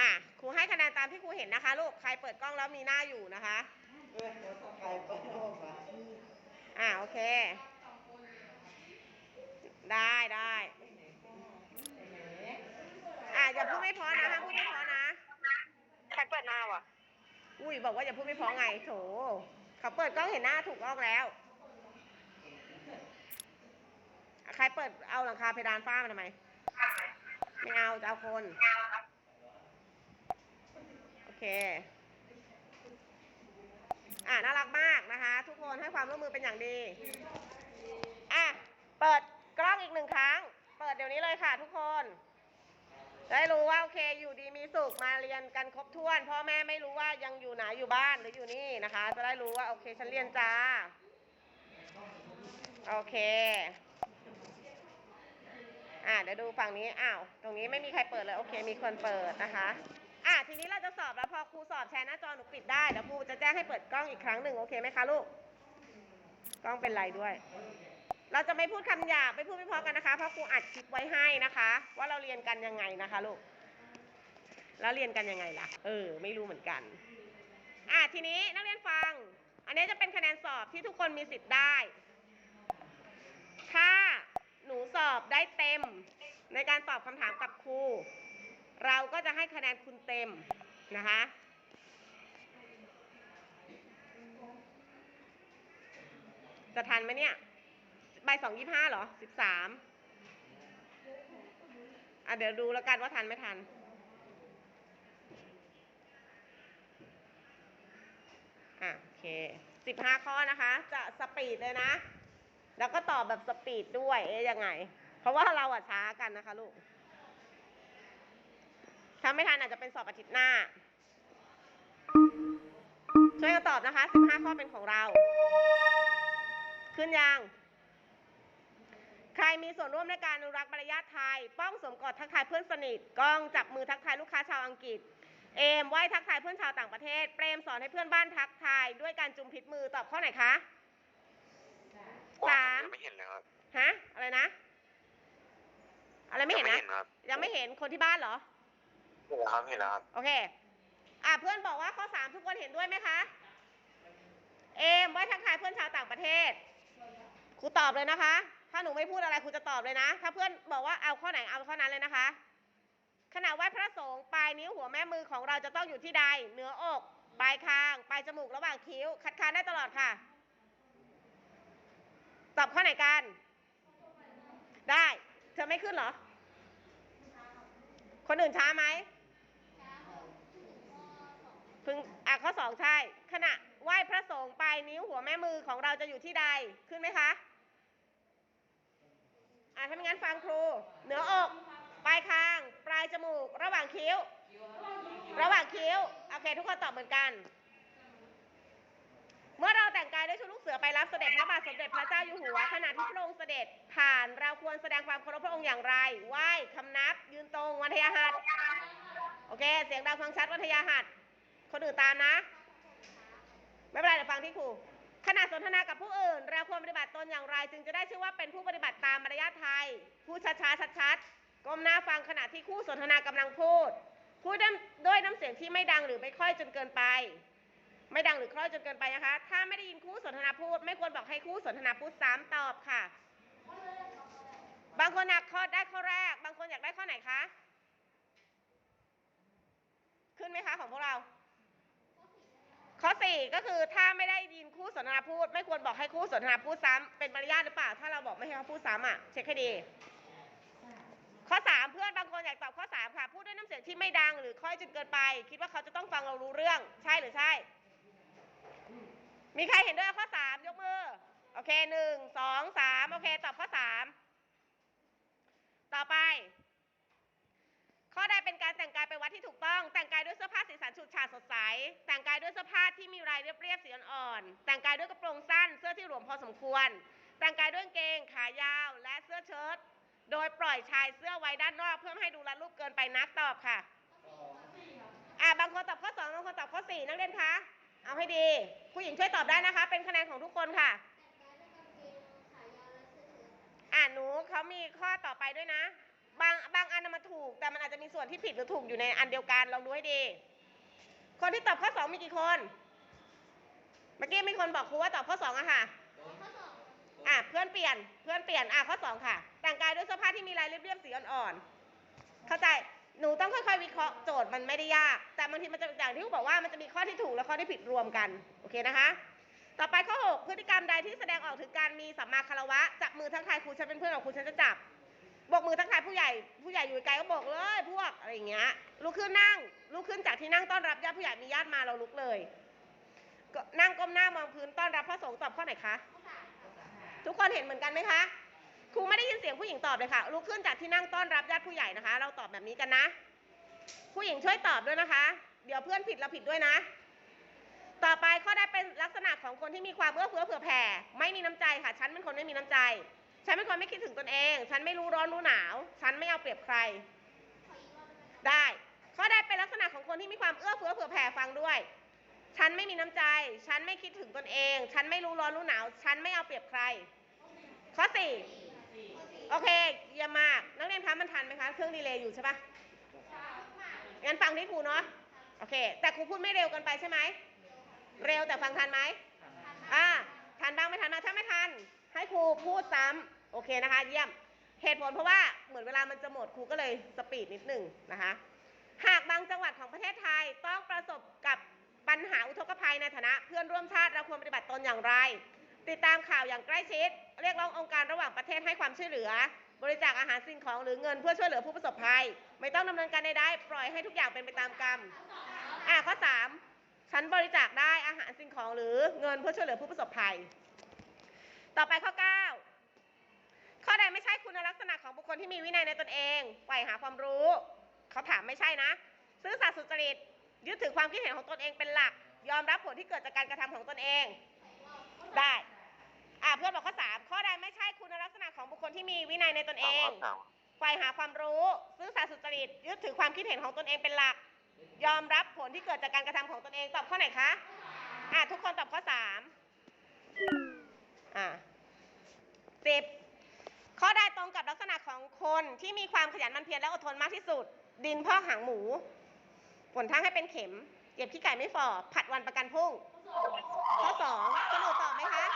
อะครูให้คะแนนตามที่ครูเห็นนะคะลูก ใครเปิดกล้องแล้วมีหน้าอยู่นะคะ เออเดี๋ยวถ้าใครไปโน่นมาอะโอเค ได้ได้อะอย่าพูดไม่เพอนะห้ามพูดไม่เพอนะ ใครเปิดหน้าวะอุ้ยบอกว่าอย่าพูดไม่เพอไงโถเขาเปิดกล้องเห็นหน้าถูกกล้องแล้วใครเปิดเอาหลังคาเพดานฝ้ามาทำไม ไม่เอาจะเอาคนโอ เค อะน่ารักมากนะคะ ทุกคนให้ความร่วมมือเป็นอย่างดี อะ เปิดกล้องอีกหนึ่งครั้ง เปิดเดี๋ยวนี้เลยค่ะทุกคน ได้รู้ว่าโอเค อยู่ดีมีสุขมาเรียนกันครบถ้วน พ่อแม่ไม่รู้ว่ายังอยู่ไหนอยู่บ้านหรืออยู่นี่นะคะ จะได้รู้ว่าโอเคฉันเรียนจ้า โอเคอะเดี๋ยวดูฝั่งนี้ อ้าว ตรงนี้ไม่มีใครเปิดเลย โอเค มีคนเปิดนะคะ อะทีนี้เราจะสอบแล้วพอครูสอบแชร์หน้าจอหนูปิดได้เดี๋ยวครูจะแจ้งให้เปิดกล้องอีกครั้งหนึ่งโอเคไหมคะลูก กล้องเป็นไรด้วย เราจะไม่พูดคำหยาบไม่พูดไม่เพอกันนะคะเพราะครูอัดคลิปไว้ให้นะคะ ว่าเราเรียนกันยังไงนะคะลูกแล้วเรียนกันยังไงล่ะ เออ ไม่รู้เหมือนกัน อะทีนี้นักเรียนฟัง อันนี้จะเป็นคะแนนสอบที่ทุกคนมีสิทธิ์ได้ ถ้าหนูสอบได้เต็มในการตอบคำถามกับครู เราก็จะให้คะแนนคุณเต็มนะคะ จะทันไหมเนี่ยใบสองยี่ห้าเหรอสิบสามอะเดี๋ยวดูแล้วกันว่าทันไม่ทันอะโอเคสิบห้าข้อนะคะ จะสปีดเลยนะ แล้วก็ตอบแบบสปีดด้วย เอ๊ยยังไง เพราะว่าเราอะช้ากันนะคะลูก ถ้าไม่ทันอาจจะเป็นสอบอาทิตย์หน้า ช่วยกันตอบนะคะ 15 ข้อเป็นของเรา ขึ้นยัง ใครมีส่วนร่วมในการอนุรักษ์มารยาทไทย ป้องสวมกอดทักทายเพื่อนสนิทก้องจับมือทักทายลูกค้าชาวอังกฤษ เอมไหว้ทักทายเพื่อนชาวต่างประเทศ เปรมสอนให้เพื่อนบ้านทักทาย ด้วยการจุมพิษมือตอบข้อไหนคะสามยังไม่เห็นเลยครับ ฮะ อะไรนะ อะไรไม่เห็นยังนะไม่เห็นครับยังไม่เห็นคนที่บ้านเหรอ เห็นแล้วครับเห็นแล้วครับ โอเค อะเพื่อนบอกว่าข้อสามทุกคนเห็นด้วยไหมคะ เอมไว้ทักทายเพื่อนชาวต่างประเทศ ครูตอบเลยนะคะ ถ้าหนูไม่พูดอะไรครูจะตอบเลยนะ ถ้าเพื่อนบอกว่าเอาข้อไหนเอาข้อนั้นเลยนะคะ ขณะไหว้พระสงฆ์ปลายนิ้วหัวแม่มือของเราจะต้องอยู่ที่ใด เหนืออก ปลายคาง ปลายจมูก ระหว่างคิ้ว คัดค้านได้ตลอดค่ะ ตอบข้อไหนกัน ได้ เธอไม่ขึ้นเหรอ คนอื่นช้าไหม พึงอะข้อสองใช่ ขณะไหว้พระสงฆ์ปลายนิ้วหัวแม่มือของเราจะอยู่ที่ใดขึ้นไหมคะอะถ้าไม่งั้นฟังครู เหนืออก ปลายคาง ปลายจมูก ระหว่างคิ้ว ระหว่างคิ้ว โอเค ทุกคนตอบเหมือนกัน เมื่อเราแต่งกายด้วยชุดลูกเสือไปรับเสด็จพระบาทสมเด็จพระเจ้าอยู่หัวขณะที่พระองค์เสด็จผ่านเราควรแสดงความเคารพพระองค์อย่างไร ไหว้คำนับ ยืนตรง วันทยาหัดโอเค เสียงดังฟังชัดวันทยาหัด คนอื่นตามนะ ไม่เป็นไรเดี๋ยวฟังที่ครูขณะสนทนากับผู้อื่น เราควรปฏิบัติตนอย่างไร จึงจะได้ชื่อว่าเป็นผู้ปฏิบัติตามมารยาทไทย พูดช้าๆชัดๆก้มหน้าฟังขณะที่คู่สนทนากำลังพูด พูดด้วยด้วยน้ำเสียงที่ไม่ดังหรือไม่ค่อยจนเกินไป ไม่ดังหรือคล่อยจนเกินไปนะคะ ถ้าไม่ได้ยินคู่สนทนาพูด ไม่ควรบอกให้คู่สนทนาพูดซ้ำตอบค่ะ บางคนอยากข้อได้ข้อแรก บางคนอยากได้ข้อไหนคะ ขึ้นไหมคะของพวกเรา ข้อสี่ก็คือถ้าไม่ได้ยินคู่สนทนาพูด ไม่ควรบอกให้คู่สนทนาพูดซ้ำเป็นมารยาทหรือเปล่า ถ้าเราบอกไม่ให้เขาพูดซ้ำอะเช็คให้ดีข้อสามเพื่อนบางคนอยากตอบข้อสามค่ะพูดด้วยน้ำเสียงที่ไม่ดังหรือค่อยจนเกินไป คิดว่าเขาจะต้องฟังเรารู้เรื่อง ใช่หรือใช่ มีใครเห็นด้วยข้อสามยกมือ โอเคหนึ่งสองสามโอเค ตอบข้อสามต่อไป ข้อใดเป็นการแต่งกายไปวัดที่ถูกต้อง แต่งกายด้วยเสื้อผ้าสีสันฉูดฉาดสดใส แต่งกายด้วยเสื้อผ้าที่มีลายเรียบๆสีอ่อนๆ แต่งกายด้วยกระโปรงสั้น เสื้อที่หลวมพอสมควร แต่งกายด้วยกางเกงขายาวและเสื้อเชิ้ต โดยปล่อยชายเสื้อไว้ด้านนอกเพื่อไม่ให้ดูรัดรูปเกินไปนักตอบค่ะอ่าบางคนตอบข้อสองบางคนตอบข้อสี่นักเรียนคะ เอาให้ดี ผู้หญิงช่วยตอบได้นะคะ เป็นคะแนนของทุกคนค่ะอ่าหนูเขามีข้อต่อไปด้วยนะ บางบางอันน่ะมันถูก แต่มันอาจจะมีส่วนที่ผิดหรือถูกอยู่ในอันเดียวกันลองดูให้ดี คนที่ตอบข้อสองมีกี่คน เมื่อกี้มีคนบอกครูว่าตอบข้อสองอะค่ะอะเพื่อนเปลี่ยนเพื่อนเปลี่ยนอะข้อสองค่ะ แต่งกายด้วยเสื้อผ้าที่มีลายเรียบๆสีอ่อนๆเข้าใจหนูต้องค่อยๆวิเคราะห์โจทย์มันไม่ได้ยาก แต่บางทีมันจะอย่างที่ครูบอกว่ามันจะมีข้อที่ถูกและข้อที่ผิดรวมกันโอเคนะคะ ต่อไปข้อ 6 พฤติกรรมใดที่แสดงออกถึงการมีสัมมาคารวะจับมือทักทายครูฉันเป็นเพื่อนกับครูฉันจะจับโบกมือทักทายผู้ใหญ่ ผู้ใหญ่อยู่ไกลก็บอกเลยพวกอะไรอย่างเงี้ยลุกขึ้นนั่งลุกขึ้นจากที่นั่งต้อนรับญาติผู้ใหญ่มีญาติมาเราลุกเลยก็นั่งก้มหน้ามองพื้นต้อนรับพระสงฆ์ตอบข้อไหนคะทุกคนเห็นเหมือนกันไหมคะครูไม่ได้ยินเสียงผู้หญิงตอบเลยค่ะลุกขึ้นจากที่นั่งต้อนรับญาติผู้ใหญ่นะคะ เราตอบแบบนี้กันนะ ผู้หญิงช่วยตอบด้วยนะคะ เดี๋ยวเพื่อนผิดเราผิดด้วยนะ ต่อไปข้อได้เป็นลักษณะของคนที่มีความเอื้อเฟื้อเผื่อแผ่ไม่มีน้ำใจค่ะ ฉันเป็นคนไม่มีน้ำใจ ฉันเป็นคนไม่คิดถึงตนเอง ฉันไม่รู้ร้อนรู้หนาว ฉันไม่เอาเปรียบใคร ได้ ข้อได้เป็นลักษณะของคนที่มีความเอื้อเฟื้อเผื่อแผ่ฟังด้วย ฉันไม่มีน้ำใจ ฉันไม่คิดถึงตนเอง ฉันไม่รู้ร้อนรู้หนาว ฉันไม่เอาเปรียบใคร ข้อสี่โอเค เยี่ยมมาก นักเรียนคะมันทันไหมคะ เครื่องดีเลย์อยู่ใช่ปะงั้นฟังที่ครูเนาะ โอเค แต่ครูพูดไม่เร็วเกินไปใช่ไหม เร็วแต่ฟังทันไหมอ่า ทันบ้างไม่ทันมางถ้าไม่ทัน ให้ครูพูดซ้ำโอเคนะคะ เยี่ยม เหตุผลเพราะว่าเหมือนเวลามันจะหมดครูก็เลยสปีดนิดหนึ่งนะคะ หากบางจังหวัดของประเทศไทยต้องประสบกับปัญหาอุทกภัยในฐานะ เพื่อนร่วมชาติเราควรปฏิบัติตนอย่างไร ติดตามข่าวอย่างใกล้ชิด เรียกร้ององค์การระหว่างประเทศให้ความช่วยเหลือ บริจาคอาหารสิ่งของหรือเงินเพื่อช่วยเหลือผู้ประสบภัย ไม่ต้องดำเนินการใดๆปล่อยให้ทุกอย่างเป็นไปตามกรรมอ่ข้อสามฉันบริจาคได้อาหารสิ่งของหรือเงินเพื่อช่วยเหลือผู้ประสบภัย ต่อไปข้อ 9 ข้อใดไม่ใช่คุณลักษณะของบุคคลที่มีวินัยในตนเองใฝ่หาความรู้ เขาถามไม่ใช่นะ ซื่อสัตย์สุจริต ยึดถือความคิดเห็นของตนเองเป็นหลัก ยอมรับผลที่เกิดจากการกระทำของตนเอง ได้ อะเพื่อนบอกข้อ3ข้อใดไม่ใช่คุณลักษณะของบุคคลที่มีวินัยในตนเองใฝ่หาความรู้ ซื่อสัตย์สุจริต ยึดถือความคิดเห็นของตนเองเป็นหลัก ยอมรับผลที่เกิดจากการกระทำของตนเอง ตอบข้อไหนคะ อะทุกคนตอบข้อสาม อะสิบข้อใดตรงกับลักษณะของคนที่มีความขยันมันเพียรและอดทนมากที่สุด ดินพ่อหางหมูผลทั้งให้เป็นเข็มเก็บขี้ไก่ไม่ฝ่อผัดวันประกันพรุ่ง ข้อสองคนอื่นตอบไหมคะ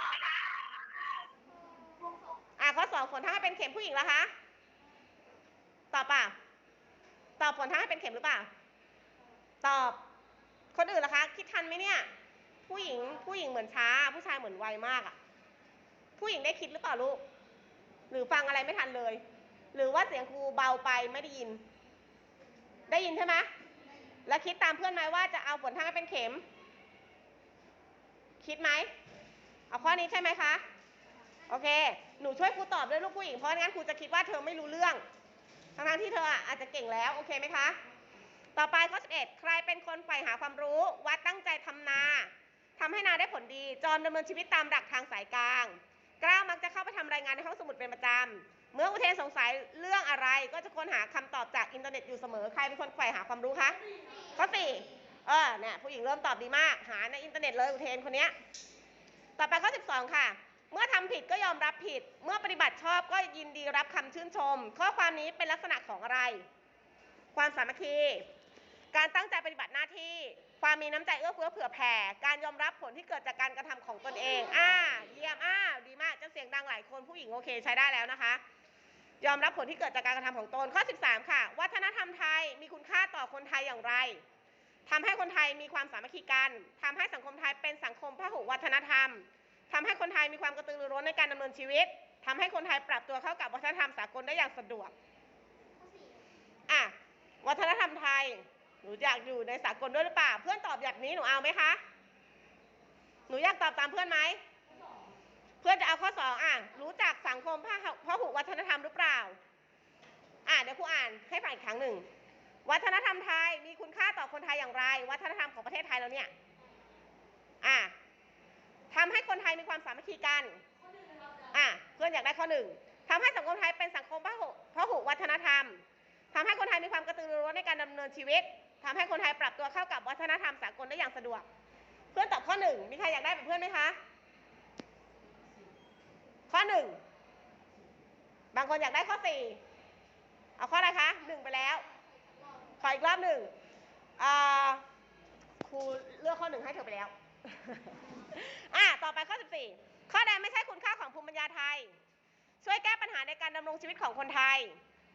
อะข้อสองผลทั้งให้เป็นเข็มผู้หญิงแล้วคะตอบเปล่าตอบผลทั้งให้เป็นเข็มหรือเปล่า ตอบคนอื่นล่ะคะ คิดทันไหมเนี่ย ผู้หญิงผู้หญิงเหมือนช้า ผู้ชายเหมือนไวมากอะ ผู้หญิงได้คิดหรือเปล่าลูก หรือฟังอะไรไม่ทันเลย หรือว่าเสียงครูเบาไปไม่ได้ยิน ได้ยินใช่ไหมแล้วคิดตามเพื่อนไหมว่าจะเอาผลทั้งให้เป็นเข็ม คิดไหม เอาข้อนี้ใช่ไหมคะ โอเค หนูช่วยครูตอบด้วยลูกผู้หญิง เพราะงั้นครูจะคิดว่าเธอไม่รู้เรื่อง ทั้งๆที่เธออาจจะเก่งแล้ว โอเคไหมคะ ต่อไปข้อ11ใครเป็นคนใฝ่หาความรู้ วัดตั้งใจทำนาทำให้นาได้ผลดี จอมดำเนินชีวิตตามหลักทางสายกลาง กล้ามักจะเข้าไปทำรายงานในห้องสมุดเป็นประจำ เมื่ออุเทนสงสัยเรื่องอะไรก็จะค้นหาคำตอบจากอินเทอร์เน็ตอยู่เสมอ ใครเป็นคนใฝ่หาความรู้คะข้อสี่เออเนี่ยผู้หญิงเริ่มตอบดีมาก หาในอินเทอร์เน็ตเลยอุเทนคนนี้ต่อไปข้อ 12 ค่ะ เมื่อทำผิดก็ยอมรับผิด เมื่อปฏิบัติชอบก็ยินดีรับคำชื่นชม ข้อความนี้เป็นลักษณะของอะไร ความสามัคคี การตั้งใจปฏิบัติหน้าที่ ความมีน้ำใจเอื้อเฟื้อเผื่อแผ่ การยอมรับผลที่เกิดจากการกระทำของตนเอง อ่า เยี่ยม อ่า ดีมาก จะเสียงดังหลายคนผู้หญิงโอเคใช้ได้แล้วนะคะ ยอมรับผลที่เกิดจากการกระทำของตน ข้อ 13 ค่ะ วัฒนธรรมไทยมีคุณค่าต่อคนไทยอย่างไรทำให้คนไทยมีความสามัคคีกันทำให้สังคมไทยเป็นสังคมพหุวัฒนธรรมทำให้คนไทยมีความกระตือรือร้นในการดำเนินชีวิตทำให้คนไทยปรับตัวเข้ากับวัฒนธรรมสากลได้อย่างสะดวก อะ วัฒนธรรมไทย หนูอยากอยู่ในสากลด้วยหรือเปล่า เพื่อนตอบอย่างนี้หนูเอาไหมคะ หนูอยากตอบตามเพื่อนไหม เพื่อนจะเอาข้อสองอะ รู้จักสังคมพหุพหุวัฒนธรรมหรือเปล่า อะเดี๋ยวครูอ่านให้ฟังอีกครั้งหนึ่ง วัฒนธรรมไทยมีคุณค่าต่อคนไทยอย่างไร วัฒนธรรมของประเทศไทยเราเนี่ย อะทำให้คนไทยมีความสามัคคีกัน อะเพื่อนอยากได้ข้อหนึ่งทำให้สังคมไทยเป็นสังคมพหุพหุวัฒนธรรมทำให้คนไทยมีความกระตือรือร้นในการดำเนินชีวิต ทำให้คนไทยปรับตัวเข้ากับวัฒนธรรมสากลได้อย่างสะดวก เพื่อนตอบข้อหนึ่งมีใครอยากได้แบบเพื่อนไหมคะ ข้อหนึ่งบางคนอยากได้ข้อสี่เอาข้ออะไรคะหนึ่งไปแล้ว ขออีกรอบหนึ่งครูเลือกข้อหนึ่งให้เธอไปแล้วอะต่อไปข้อ 14 ข้อใดไม่ใช่คุณค่าของภูมิปัญญาไทย ช่วยแก้ปัญหาในการดำรงชีวิตของคนไทย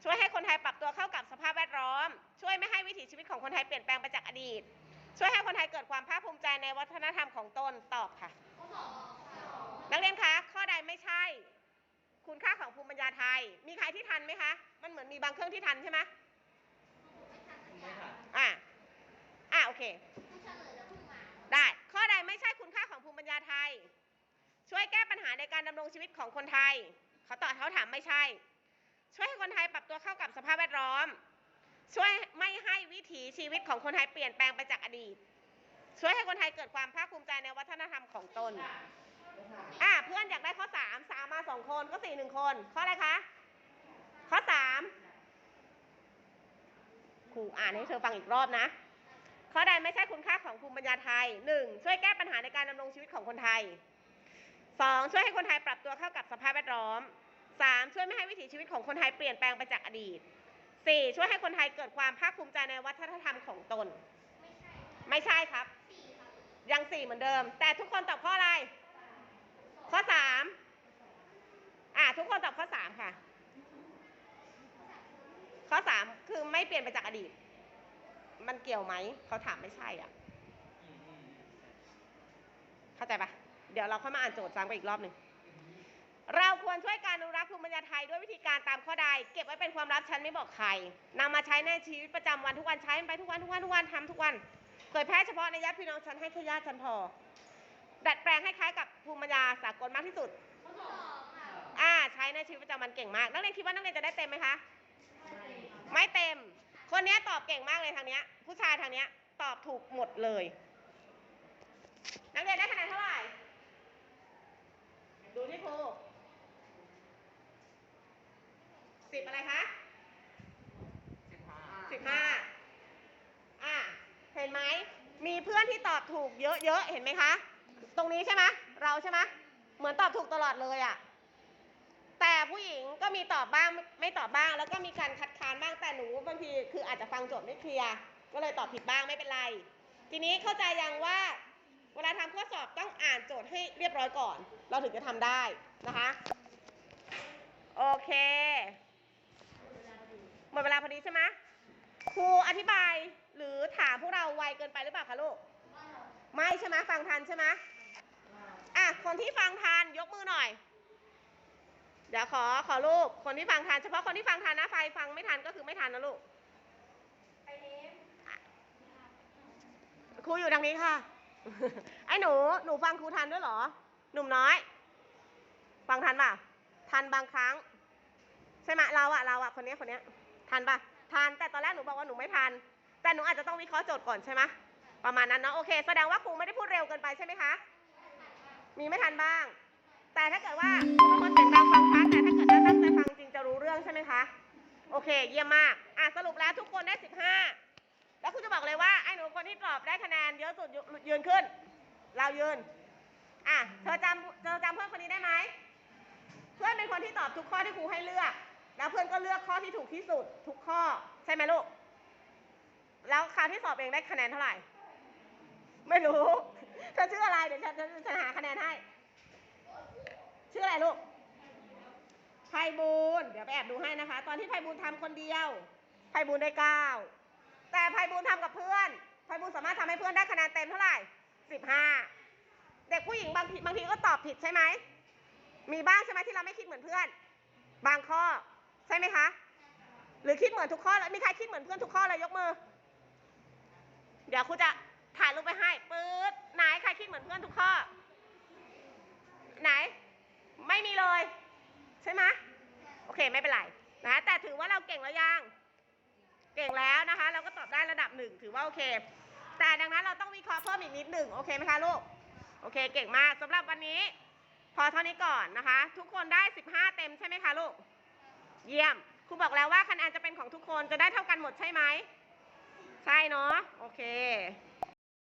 ช่วยให้คนไทยปรับตัวเข้ากับสภาพแวดล้อม ช่วยไม่ให้วิถีชีวิตของคนไทยเปลี่ยนแปลงไปจากอดีต ช่วยให้คนไทยเกิดความภาคภูมิใจในวัฒนธรรมของตนตอบค่ะ นักเรียนคะ ข้อใดไม่ใช่ คุณค่าของภูมิปัญญาไทย มีใครที่ทันไหมคะ มันเหมือนมีบางเครื่องที่ทันใช่ไหมอะอะโอเค ได้ข้อใดไม่ใช่คุณค่าของภูมิปัญญาไทย ช่วยแก้ปัญหาในการดำรงชีวิตของคนไทย เขาตอบเขาถามไม่ใช่ ช่วยให้คนไทยปรับตัวเข้ากับสภาพแวดล้อม ช่วยไม่ให้วิถีชีวิตของคนไทยเปลี่ยนแปลงไปจากอดีต ช่วยให้คนไทยเกิดความภาคภูมิใจในวัฒนธรรมของตนอะเพื่อนอยากได้ข้อสามสามมาสองคนก็สี่หนึ่งคน ข้ออะไรคะ ข้อสามครูอ่านให้เธอฟังอีกรอบนะ ข้อใดไม่ใช่คุณค่าของภูมิปัญญาไทยหนึ่งช่วยแก้ปัญหาในการดำรงชีวิตของคนไทยสองช่วยให้คนไทยปรับตัวเข้ากับสภาพแวดล้อม สามช่วยไม่ให้วิถีชีวิตของคนไทยเปลี่ยนแปลงไปจากอดีตสี่ช่วยให้คนไทยเกิดความภาคภูมิใจในวัฒนธรรมของตน ไม่ใช่ครับ ยังสี่เหมือนเดิม แต่ทุกคนตอบข้ออะไร ข้อสามอะทุกคนตอบข้อสามค่ะ ข้อสามคือไม่เปลี่ยนไปจากอดีต มันเกี่ยวไหม เขาถามไม่ใช่อะ เข้าใจปะเดี๋ยวเราค่อยมาอ่านโจทย์ซ้ำกันอีกรอบหนึ่ง ช่วยการอนุรักษ์ภูมิปัญญาไทยด้วยวิธีการตามข้อใด เก็บไว้เป็นความลับฉันไม่บอกใครนำมาใช้ในชีวิตประจำวันทุกวันใช้มันไปทุกวันทุกวันทุกวันทำทุกวันเผยแพร่เฉพาะในญาติพี่น้องฉันให้แค่ญาติฉันพอ ดัดแปลงให้คล้ายกับภูมิปัญญาสากลมากที่สุดอ่าใช้ในชีวิตประจำวันเก่งมาก นักเรียนคิดว่านักเรียนจะได้เต็มไหมคะ ไม่เต็ม คนเนี้ยตอบเก่งมากเลยทางเนี้ย ผู้ชายทางเนี้ยตอบถูกหมดเลย นักเรียนได้คะแนนเท่าไหร่ ดูที่ครู สิบอะไรคะสิบห้าอะเห็นไหมมีเพื่อนที่ตอบถูกเยอะๆเห็นไหมคะ ตรงนี้ใช่ไหมเราใช่ไหมเหมือนตอบถูกตลอดเลยอะแต่ผู้หญิงก็มีตอบบ้างไม่ตอบบ้าง แล้วก็มีการคัดค้านบ้างแต่หนูบางทีคืออาจจะฟังโจทย์ไม่เคลียร์ก็เลยตอบผิดบ้างไม่เป็นไร ทีนี้เข้าใจยังว่า เวลาทำข้อสอบต้องอ่านโจทย์ให้เรียบร้อยก่อน เราถึงจะทำได้นะคะ โอเค หมดเวลาพอดีใช่ไหมครูอธิบายหรือถามพวกเราไวเกินไปหรือเปล่าคะลูก ไม่ใช่ไหมฟังทันใช่ไหมอะคนที่ฟังทันยกมือหน่อย เดี๋ยวขอขอลูกคนที่ฟังทันเฉพาะคนที่ฟังทันนะไฟฟังไม่ทันก็คือไม่ทันนะลูกครูอยู่ทางนี้ค่ะ ไอ้หนูหนูฟังครูทันด้วยเหรอ หนุ่มน้อย ฟังทันป่ะ ทันบางครั้ง ใช่ไหมเราอะเราอะคนเนี้ยคนเนี้ย ทันปะทันแต่ตอนแรกหนูบอกว่าหนูไม่ทัน แต่หนูอาจจะต้องวิเคราะห์โจทย์ก่อนใช่ไหมประมาณนั้นเนาะโอเค แสดงว่าครูไม่ได้พูดเร็วเกินไปใช่ไหมคะ มีไม่ทันบ้าง แต่ถ้าเกิดว่าบางคนเสียงดังฟังชัดแต่ถ้าเกิดว่าตั้งใจฟังจริงจะรู้เรื่องใช่ไหมคะ โอเค เยี่ยมมากอะสรุปแล้วทุกคนได้ 15 แล้วคุณจะบอกเลยว่าไอ้หนูคนที่ตอบได้คะแนนเยอะสุดยืนขึ้น เรายืนอะเธอจำเธอจำเพื่อนคนนี้ได้ไหม เพื่อนเป็นคนที่ตอบทุกข้อที่ครูให้เลือก แล้วเพื่อนก็เลือกข้อที่ถูกที่สุดทุกข้อใช่ไหมลูก แล้วคราวที่สอบเองได้คะแนนเท่าไหร่ ไม่รู้เธอชื่ออะไรเดี๋ยวฉันฉันฉันหาคะแนนให้ ชื่ออะไรลูกไพบูลเดี๋ยวไปแอบดูให้นะคะ ตอนที่ไพบูลย์ทำคนเดียว ไพบูลได้เก้าแต่ไพบูลย์ทำกับเพื่อน ไพบูลสามารถทำให้เพื่อนได้คะแนนเต็มเท่าไหร่สิบห้าเด็กผู้หญิงบางทีบางทีก็ตอบผิดใช่ไหม มีบ้างใช่ไหมที่เราไม่คิดเหมือนเพื่อน บางข้อ ใช่ไหมคะ หรือคิดเหมือนทุกข้อเลยมีใครคิดเหมือนเพื่อนทุกข้อเลยยกมือ เดี๋ยวครูจะถ่ายรูปไปให้ปื๊ดไหนใครคิดเหมือนเพื่อนทุกข้อ ไหน ไม่มีเลย ใช่ไหมโอเคไม่เป็นไรนะแต่ถือว่าเราเก่งแล้วยังเก่งแล้วนะคะ เราก็ตอบได้ระดับหนึ่งถือว่าโอเค แต่ดังนั้นเราต้องวิเคราะห์เพิ่มอีกนิดหนึ่งโอเคไหมคะลูกโอเคเก่งมากสำหรับวันนี้ พอเท่านี้ก่อนนะคะ ทุกคนได้ 15 เต็มใช่ไหมคะลูก เยี่ยม ครูบอกแล้วว่าคะแนนจะเป็นของทุกคนจะได้เท่ากันหมดใช่ไหม ใช่เนาะ โอเค